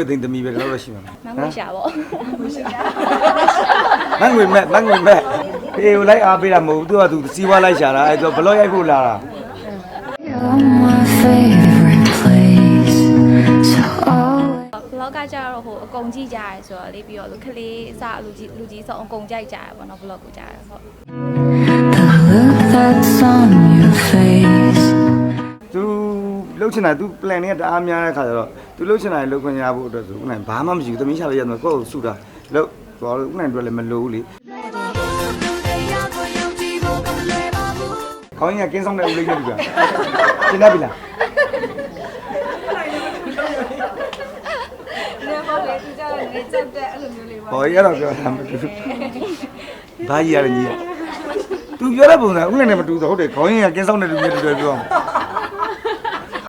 ွေသိန်းသမီးပဲတော့ရှိမှာမငွေရှာပေါ့မငွေမဲ့မငွေမဲ့အေးကိုလိုက်အားပေးတာမဟုတ်ဘူးသူကသူစီးပွားလိုက်ရှာတာအဲ့တော့ဘလော့ရိုက်ဖို့လာတာ You're my favorite place. So always. ဘလော့ကကြတော့ဟိုအကုန်ကြည့်ကြရဲဆိုတော့လေပြီးတော့လူခလေးအစလူကြီးလူကြီးဆိုအကုန်ကြိုက်ကြရပေါ့နော်ဘလော့ကိုကြရဟုတ် The look that's on your face. သူလှုပ်ချင်တာသူ plan နဲ့တအားများတဲ့ခါကျတော့သူလှုပ်ချင်တာလှုပ်ခွင့်ရဖို့အတွက်ဆိုဥနိုင်ဘာမှမရှိဘူးသမီးရှာလိုက်ရတော့ကိုယ့်ကိုစုတာလှုပ်ဘောဥနိုင်တို့လည်းမလိုဘူးလေခေါင်းကြီးကကင်းဆောင်တဲ့ဦးလေးကြီးကရှင်းတတ်ပြီလားလည်းဟုတ်တယ်သူကြောင့်လည်းကြက်တဲ့အဲ့လိုမျိုးလေးပါဟောရတော့ပြောတာမတူဘူးဘာကြီးရလဲကြီးရသူပြောတဲ့ပုံစံဥနိုင်နဲ့မတူတော့ဟုတ်တယ်ခေါင်းကြီးကကင်းဆောင်တဲ့လူမျိုးတွေပြော